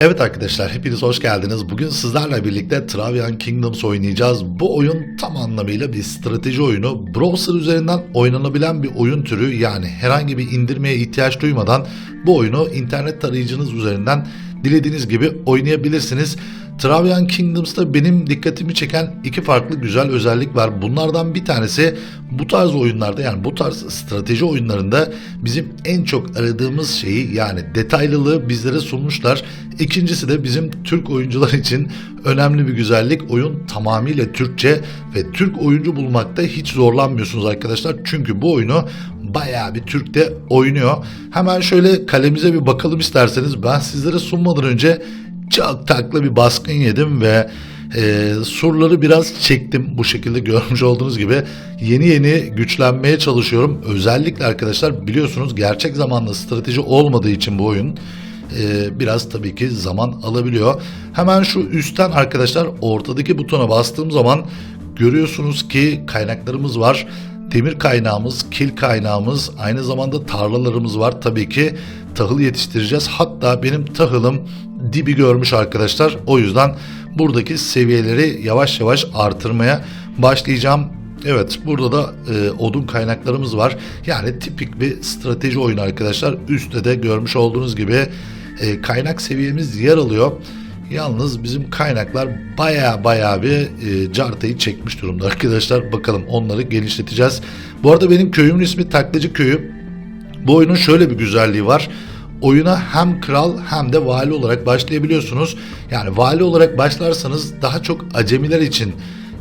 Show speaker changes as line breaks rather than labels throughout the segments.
Evet arkadaşlar hepiniz hoş geldiniz. Bugün sizlerle birlikte Travian Kingdoms oynayacağız. Bu oyun tam anlamıyla bir strateji oyunu. Browser üzerinden oynanabilen bir oyun türü. Yani herhangi bir indirmeye ihtiyaç duymadan bu oyunu internet tarayıcınız üzerinden dilediğiniz gibi oynayabilirsiniz. Travian Kingdoms'ta benim dikkatimi çeken iki farklı güzel özellik var. Bunlardan bir tanesi bu tarz oyunlarda yani bu tarz strateji oyunlarında bizim en çok aradığımız şeyi yani detaylılığı bizlere sunmuşlar. İkincisi de bizim Türk oyuncular için önemli bir güzellik. Oyun tamamıyla Türkçe ve Türk oyuncu bulmakta hiç zorlanmıyorsunuz arkadaşlar. Çünkü bu oyunu bayağı bir Türk de oynuyor. Hemen şöyle kalemize bir bakalım isterseniz. Ben sizlere sunmadan önce çok taklı bir baskın yedim ve e, surları biraz çektim bu şekilde görmüş olduğunuz gibi yeni yeni güçlenmeye çalışıyorum. Özellikle arkadaşlar biliyorsunuz gerçek zamanlı strateji olmadığı için bu oyun e, biraz tabii ki zaman alabiliyor. Hemen şu üstten arkadaşlar ortadaki butona bastığım zaman görüyorsunuz ki kaynaklarımız var. Demir kaynağımız, kil kaynağımız, aynı zamanda tarlalarımız var. Tabii ki tahıl yetiştireceğiz. Hatta benim tahılım dibi görmüş arkadaşlar. O yüzden buradaki seviyeleri yavaş yavaş artırmaya başlayacağım. Evet burada da e, odun kaynaklarımız var. Yani tipik bir strateji oyunu arkadaşlar. Üstte de görmüş olduğunuz gibi e, kaynak seviyemiz yer alıyor. Yalnız bizim kaynaklar baya baya bir e, cartayı çekmiş durumda arkadaşlar. Bakalım onları genişleteceğiz. Bu arada benim köyümün ismi Taklacı Köyü. Bu oyunun şöyle bir güzelliği var. Oyuna hem kral hem de vali olarak başlayabiliyorsunuz. Yani vali olarak başlarsanız daha çok acemiler için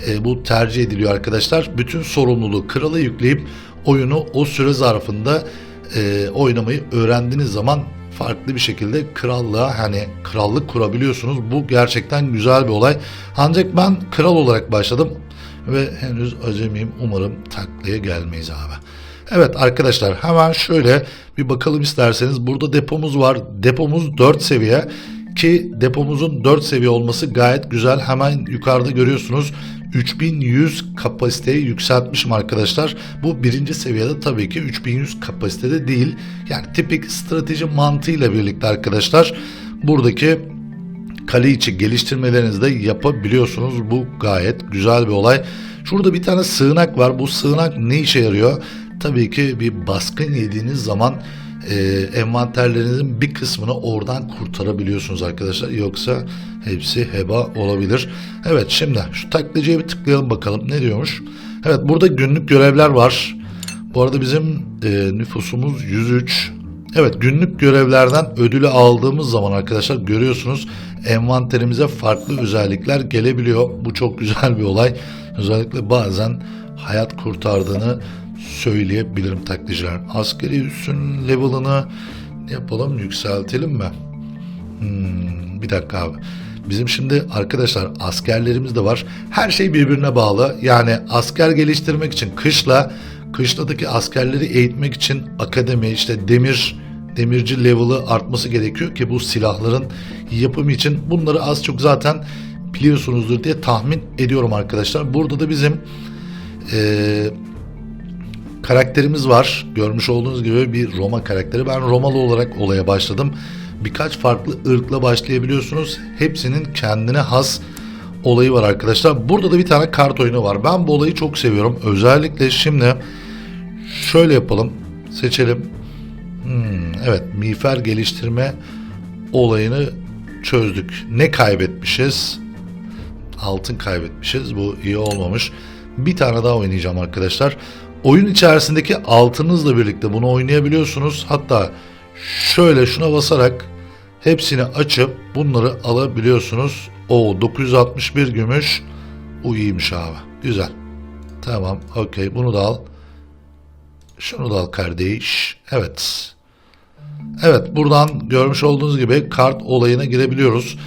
e, bu tercih ediliyor arkadaşlar. Bütün sorumluluğu krala yükleyip oyunu o süre zarfında e, oynamayı öğrendiğiniz zaman farklı bir şekilde krallığa hani krallık kurabiliyorsunuz. Bu gerçekten güzel bir olay. Ancak ben kral olarak başladım ve henüz acemiyim. Umarım taklaya gelmeyiz abi. Evet arkadaşlar hemen şöyle bir bakalım isterseniz. Burada depomuz var. Depomuz 4 seviye ki depomuzun 4 seviye olması gayet güzel. Hemen yukarıda görüyorsunuz 3100 kapasiteyi yükseltmişim arkadaşlar. Bu birinci seviyede tabii ki 3100 kapasitede değil. Yani tipik strateji mantığıyla birlikte arkadaşlar buradaki kale içi geliştirmelerinizi de yapabiliyorsunuz. Bu gayet güzel bir olay. Şurada bir tane sığınak var. Bu sığınak ne işe yarıyor? Tabii ki bir baskın yediğiniz zaman e, envanterlerinizin bir kısmını oradan kurtarabiliyorsunuz arkadaşlar. Yoksa hepsi heba olabilir. Evet şimdi şu taklacıya bir tıklayalım bakalım ne diyormuş. Evet burada günlük görevler var. Bu arada bizim e, nüfusumuz 103. Evet günlük görevlerden ödülü aldığımız zaman arkadaşlar görüyorsunuz envanterimize farklı özellikler gelebiliyor. Bu çok güzel bir olay. Özellikle bazen hayat kurtardığını söyleyebilirim taklitçiler. Askeri üssün level'ını yapalım yükseltelim mi? Hmm, bir dakika abi. Bizim şimdi arkadaşlar askerlerimiz de var. Her şey birbirine bağlı. Yani asker geliştirmek için kışla kışladaki askerleri eğitmek için akademi işte demir demirci level'ı artması gerekiyor ki bu silahların yapımı için bunları az çok zaten biliyorsunuzdur diye tahmin ediyorum arkadaşlar. Burada da bizim eee karakterimiz var. Görmüş olduğunuz gibi bir Roma karakteri. Ben Romalı olarak olaya başladım. Birkaç farklı ırkla başlayabiliyorsunuz. Hepsinin kendine has olayı var arkadaşlar. Burada da bir tane kart oyunu var. Ben bu olayı çok seviyorum. Özellikle şimdi şöyle yapalım. Seçelim. Hmm, evet miğfer geliştirme olayını çözdük. Ne kaybetmişiz? Altın kaybetmişiz. Bu iyi olmamış. Bir tane daha oynayacağım arkadaşlar. Oyun içerisindeki altınızla birlikte bunu oynayabiliyorsunuz. Hatta şöyle şuna basarak hepsini açıp bunları alabiliyorsunuz. O 961 gümüş. Bu iyiymiş abi. Güzel. Tamam. Okey. Bunu da al. Şunu da al kardeş. Evet. Evet buradan görmüş olduğunuz gibi kart olayına girebiliyoruz.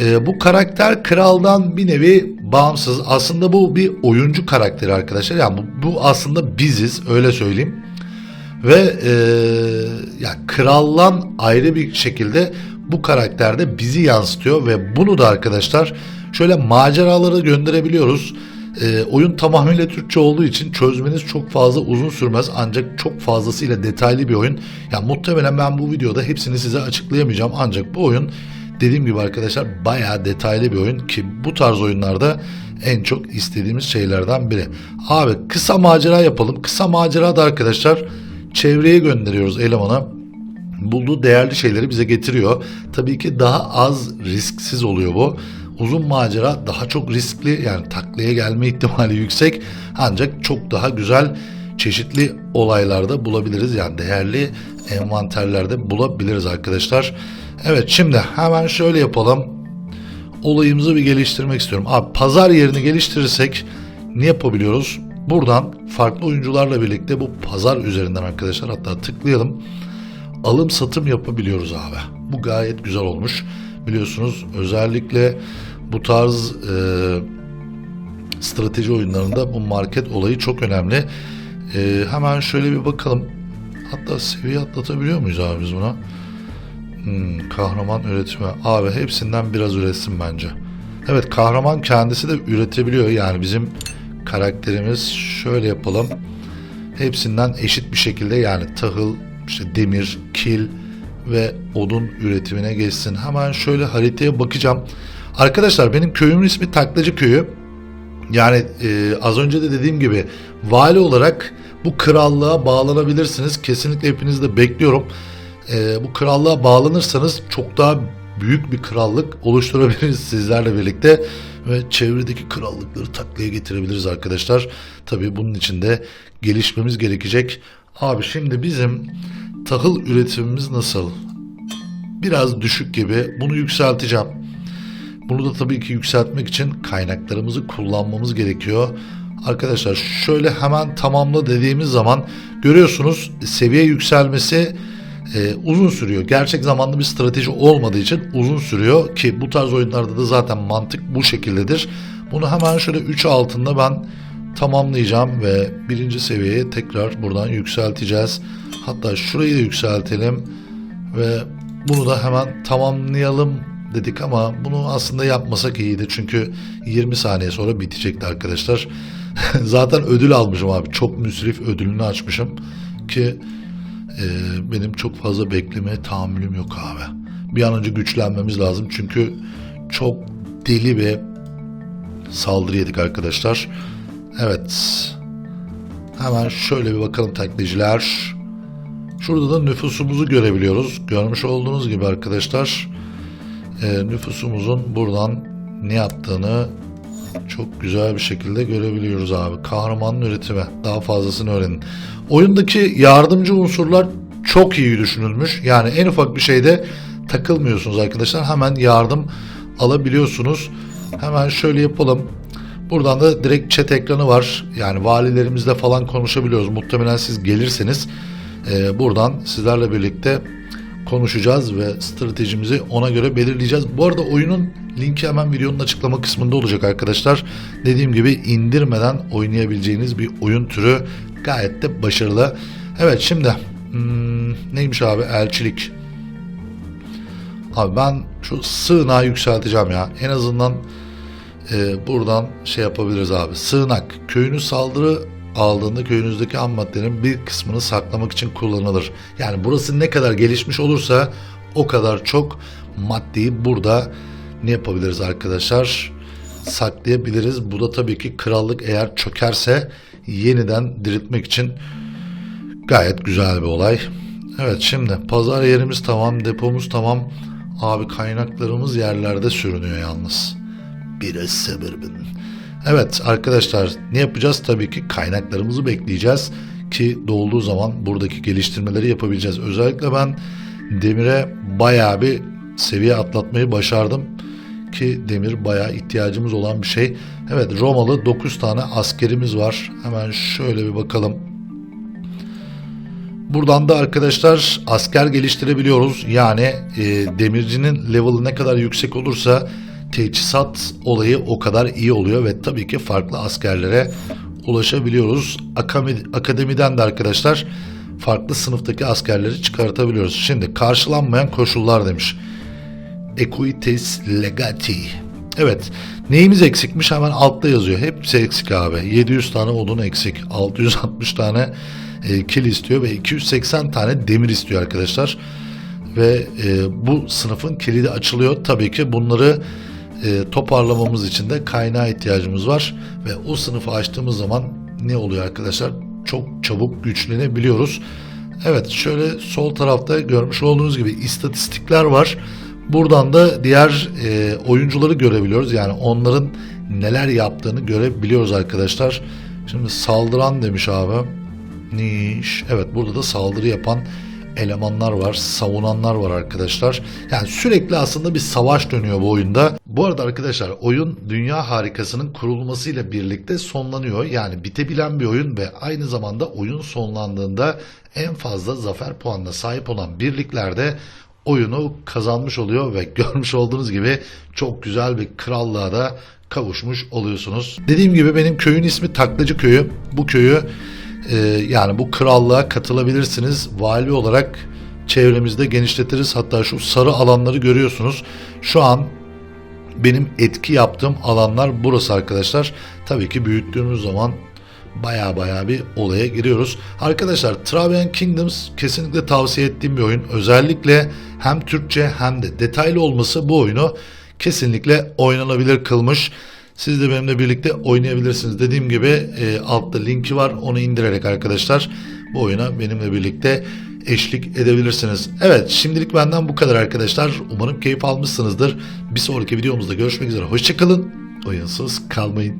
Ee, bu karakter kraldan bir nevi bağımsız. Aslında bu bir oyuncu karakteri arkadaşlar. Yani bu, bu aslında biziz öyle söyleyeyim. Ve e, yani kraldan ayrı bir şekilde bu karakterde bizi yansıtıyor ve bunu da arkadaşlar şöyle maceralara gönderebiliyoruz. E, oyun tamamıyla Türkçe olduğu için çözmeniz çok fazla uzun sürmez ancak çok fazlasıyla detaylı bir oyun. Yani muhtemelen ben bu videoda hepsini size açıklayamayacağım ancak bu oyun Dediğim gibi arkadaşlar bayağı detaylı bir oyun ki bu tarz oyunlarda en çok istediğimiz şeylerden biri. Abi kısa macera yapalım. Kısa macera da arkadaşlar çevreye gönderiyoruz elemana. Bulduğu değerli şeyleri bize getiriyor. Tabii ki daha az risksiz oluyor bu. Uzun macera daha çok riskli yani taklaya gelme ihtimali yüksek ancak çok daha güzel çeşitli olaylarda bulabiliriz. Yani değerli envanterlerde bulabiliriz arkadaşlar. Evet şimdi hemen şöyle yapalım. Olayımızı bir geliştirmek istiyorum. Abi pazar yerini geliştirirsek ne yapabiliyoruz? Buradan farklı oyuncularla birlikte bu pazar üzerinden arkadaşlar hatta tıklayalım. Alım satım yapabiliyoruz abi. Bu gayet güzel olmuş. Biliyorsunuz özellikle bu tarz e, strateji oyunlarında bu market olayı çok önemli. E, hemen şöyle bir bakalım. Hatta seviye atlatabiliyor muyuz abi biz buna? Hmm, kahraman üretimi. Abi hepsinden biraz üretsin bence. Evet kahraman kendisi de üretebiliyor. Yani bizim karakterimiz şöyle yapalım. Hepsinden eşit bir şekilde yani tahıl, işte demir, kil ve odun üretimine geçsin. Hemen şöyle haritaya bakacağım. Arkadaşlar benim köyümün ismi Taklacı Köyü. Yani e, az önce de dediğim gibi vali olarak bu krallığa bağlanabilirsiniz. Kesinlikle hepinizi de bekliyorum. E, bu krallığa bağlanırsanız çok daha büyük bir krallık oluşturabiliriz sizlerle birlikte ve çevredeki krallıkları taklaya getirebiliriz arkadaşlar. Tabii bunun için de gelişmemiz gerekecek. Abi şimdi bizim tahıl üretimimiz nasıl? Biraz düşük gibi. Bunu yükselteceğim. Bunu da tabii ki yükseltmek için kaynaklarımızı kullanmamız gerekiyor. Arkadaşlar şöyle hemen tamamla dediğimiz zaman görüyorsunuz seviye yükselmesi e, uzun sürüyor. Gerçek zamanlı bir strateji olmadığı için uzun sürüyor ki bu tarz oyunlarda da zaten mantık bu şekildedir. Bunu hemen şöyle 3 altında ben tamamlayacağım ve birinci seviyeye tekrar buradan yükselteceğiz. Hatta şurayı da yükseltelim ve bunu da hemen tamamlayalım dedik ama bunu aslında yapmasak iyiydi çünkü 20 saniye sonra bitecekti arkadaşlar. Zaten ödül almışım abi. Çok müsrif ödülünü açmışım ki e, benim çok fazla beklemeye tahammülüm yok abi. Bir an önce güçlenmemiz lazım çünkü çok deli bir saldırı yedik arkadaşlar. Evet. Hemen şöyle bir bakalım taklitciler. Şurada da nüfusumuzu görebiliyoruz. Görmüş olduğunuz gibi arkadaşlar e, nüfusumuzun buradan ne yaptığını çok güzel bir şekilde görebiliyoruz abi. Kahramanın üretimi. Daha fazlasını öğrenin. Oyundaki yardımcı unsurlar çok iyi düşünülmüş. Yani en ufak bir şeyde takılmıyorsunuz arkadaşlar. Hemen yardım alabiliyorsunuz. Hemen şöyle yapalım. Buradan da direkt chat ekranı var. Yani valilerimizle falan konuşabiliyoruz. Muhtemelen siz gelirseniz e, buradan sizlerle birlikte konuşacağız ve stratejimizi ona göre belirleyeceğiz. Bu arada oyunun linki hemen videonun açıklama kısmında olacak arkadaşlar. Dediğim gibi indirmeden oynayabileceğiniz bir oyun türü gayet de başarılı. Evet şimdi hmm, neymiş abi elçilik. Abi ben şu sığınağı yükselteceğim ya. En azından e, buradan şey yapabiliriz abi. Sığınak. Köyünüz saldırı aldığında köyünüzdeki ham maddelerin bir kısmını saklamak için kullanılır. Yani burası ne kadar gelişmiş olursa o kadar çok maddeyi burada ne yapabiliriz arkadaşlar? Saklayabiliriz. Bu da tabii ki krallık eğer çökerse yeniden diriltmek için gayet güzel bir olay. Evet şimdi pazar yerimiz tamam, depomuz tamam. Abi kaynaklarımız yerlerde sürünüyor yalnız. Biraz sabır. Evet arkadaşlar ne yapacağız? Tabii ki kaynaklarımızı bekleyeceğiz ki dolduğu zaman buradaki geliştirmeleri yapabileceğiz. Özellikle ben demire bayağı bir seviye atlatmayı başardım ki demir bayağı ihtiyacımız olan bir şey. Evet Romalı 9 tane askerimiz var. Hemen şöyle bir bakalım. Buradan da arkadaşlar asker geliştirebiliyoruz. Yani e, demircinin level'ı ne kadar yüksek olursa teçhizat olayı o kadar iyi oluyor ve tabii ki farklı askerlere ulaşabiliyoruz. Akademiden de arkadaşlar farklı sınıftaki askerleri çıkartabiliyoruz. Şimdi karşılanmayan koşullar demiş. Equites legati. Evet. Neyimiz eksikmiş hemen altta yazıyor. Hepsi eksik abi. 700 tane odun eksik. 660 tane e, kil istiyor ve 280 tane demir istiyor arkadaşlar. ve e, bu sınıfın kilidi açılıyor. Tabii ki bunları e, toparlamamız için de kaynağa ihtiyacımız var ve o sınıfı açtığımız zaman ne oluyor arkadaşlar? Çok çabuk güçlenebiliyoruz. Evet şöyle sol tarafta görmüş olduğunuz gibi istatistikler var. Buradan da diğer e, oyuncuları görebiliyoruz. Yani onların neler yaptığını görebiliyoruz arkadaşlar. Şimdi saldıran demiş abi. Niş. Evet burada da saldırı yapan elemanlar var, savunanlar var arkadaşlar. Yani sürekli aslında bir savaş dönüyor bu oyunda. Bu arada arkadaşlar oyun Dünya Harikası'nın kurulmasıyla birlikte sonlanıyor. Yani bitebilen bir oyun ve aynı zamanda oyun sonlandığında en fazla zafer puanına sahip olan birliklerde oyunu kazanmış oluyor ve görmüş olduğunuz gibi çok güzel bir krallığa da kavuşmuş oluyorsunuz. Dediğim gibi benim köyün ismi Taklacı Köyü. Bu köyü e, yani bu krallığa katılabilirsiniz. Vali olarak çevremizde genişletiriz. Hatta şu sarı alanları görüyorsunuz. Şu an benim etki yaptığım alanlar burası arkadaşlar. Tabii ki büyüttüğümüz zaman baya baya bir olaya giriyoruz. Arkadaşlar Travian Kingdoms kesinlikle tavsiye ettiğim bir oyun. Özellikle hem Türkçe hem de detaylı olması bu oyunu kesinlikle oynanabilir kılmış. Siz de benimle birlikte oynayabilirsiniz. Dediğim gibi e, altta linki var. Onu indirerek arkadaşlar bu oyuna benimle birlikte eşlik edebilirsiniz. Evet şimdilik benden bu kadar arkadaşlar. Umarım keyif almışsınızdır. Bir sonraki videomuzda görüşmek üzere. Hoşçakalın. Oyunsuz kalmayın.